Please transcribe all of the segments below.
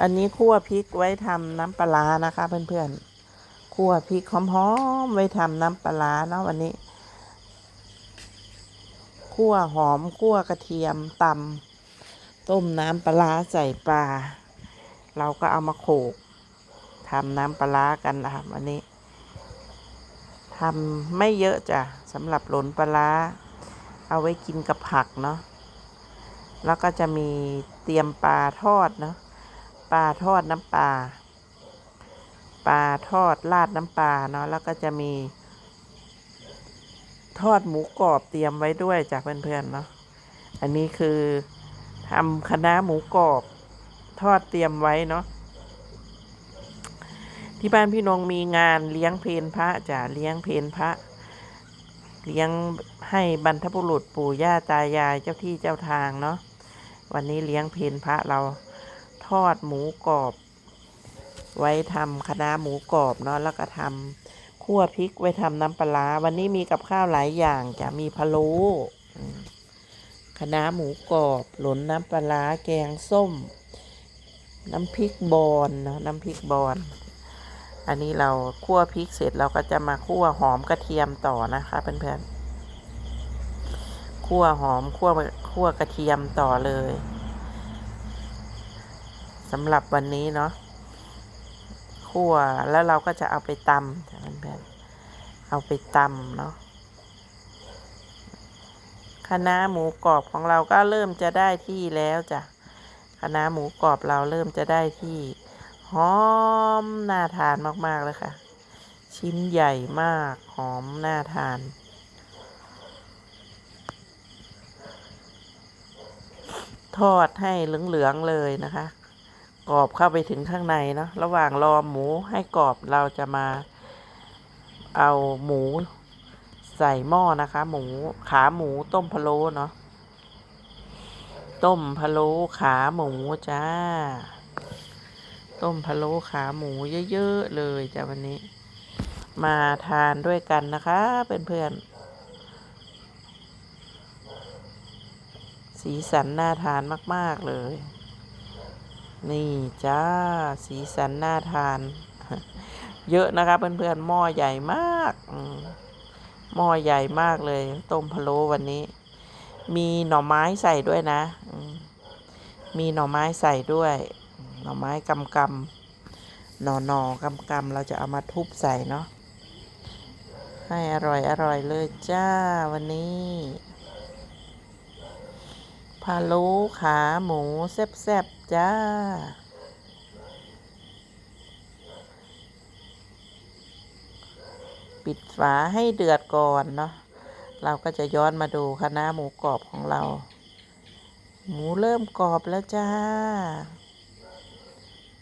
อันนี้คั่วพริกไว้ทำน้ำปลานะคะเพื่อนๆคั่วพริกหอมๆไว้ทำน้ำปลาเนาะวันนี้คั่วหอมคั่วกระเทียมตำต้มน้ำปลาใส่ปลา เราก็เอามาโขลกทำน้ำปลากันนะคะวันนี้ทำไม่เยอะจ้ะสำหรับหลนปลา เอาไว้กินกับผักเนาะแล้วก็จะมีเตรียมปลาทอดเนาะ ปลาทอดน้ำปลาปลาทอดราดน้ำปลาเนาะแล้วก็จะมี ทอดหมูกรอบเตรียมไว้ด้วยจากเพื่อนๆเนาะอันนี้คือทำคณะหมูกรอบทอดเตรียมไว้เนาะที่บ้านพี่นงมีงานเลี้ยงเพลพระจะเลี้ยงเพลพระ เลี้ยงให้บรรพบุรุษปู่ย่าตายายเจ้าที่เจ้าทางเนาะวันนี้เลี้ยงเพลพระเรา ทอดหมูกรอบ ไว้ทำคะน้าหมูกรอบเนาะแล้วก็ทำคั่วพริกไว้ทำน้ำปลา วันนี้มีกับข้าวหลายอย่างจะมีพะโล้อืมคะน้าหมูกรอบหลนน้ำปลาร้าแกงส้ม น้ำพริกบอนเนาะน้ำพริกบอนอันนี้เราคั่วพริกเสร็จเราก็จะมาคั่วหอมกระเทียมต่อนะคะเพื่อนๆคั่วหอมคั่วคั่วกระเทียมต่อเลย สำหรับวันนี้เนาะคั่วแล้วเราก็จะเอาไปตำเพื่อนๆเอาไปตำเนาะคณะหมูกรอบของเราก็เริ่มจะได้ที่แล้วจ้ะคณะหมูกรอบเราเริ่มจะได้ที่หอมน่าทานมากๆเลยค่ะ ชิ้นใหญ่มากหอมน่าทานทอดให้เหลือง ๆ เลยนะคะ กรอบเข้าไปถึงข้างในเนาะระหว่างรอหมูให้กรอบเราจะมาเอาหมูใส่หม้อนะคะ หมูขาหมูต้มพะโล้เนาะต้มพะโล้ขาหมูจ้า ต้มพะโล้ขาหมูเยอะๆเลยจ้ะวันนี้ มาทานด้วยกันนะคะเพื่อนๆสีสันน่าทานมาก ๆ เลย นี่จ้า สีสันน่าทาน เยอะนะคะเพื่อนๆหม้อใหญ่มากหม้อใหญ่มากเลย ต้มพะโล้วันนี้ มีหน่อไม้ใส่ด้วยนะมมีหน่อไม้ใส่ด้วย หน่อไม้กำกำหน่อหน่อกำกำเราจะเอามาทุบใส่เนาะให้อร่อยอร่อยเลยจ้าวันนี้ พะโล้ขาหมูแซ่บๆ จ้า ปิดฝาให้เดือดก่อนเนาะ เราก็จะย้อนมาดูคะน้าหมูกรอบของเรา หมูเริ่มกรอบแล้วจ้า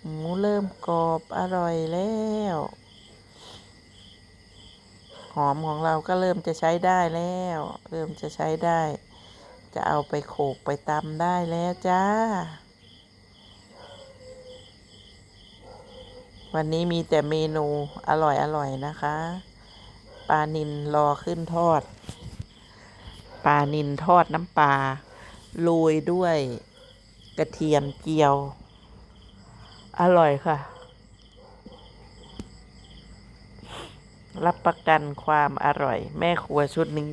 หมูเริ่มกรอบอร่อยแล้ว หอมของเราก็เริ่มจะใช้ได้แล้ว เริ่มจะใช้ได้ จะเอาไปโขกไปตำได้แล้วจ้า วันนี้มีแต่เมนูอร่อยอร่อยนะคะ ปลานินรอขึ้นทอด ปลานินทอดน้ำปลาโรยด้วยกระเทียมเจียว อร่อยค่ะ รับประกันความอร่อย แม่ครัวชุดนี้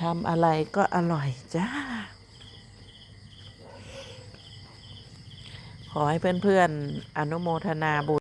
ทำอะไรก็อร่อยจ้า ขอให้เพื่อนๆอนุโมทนาบุญ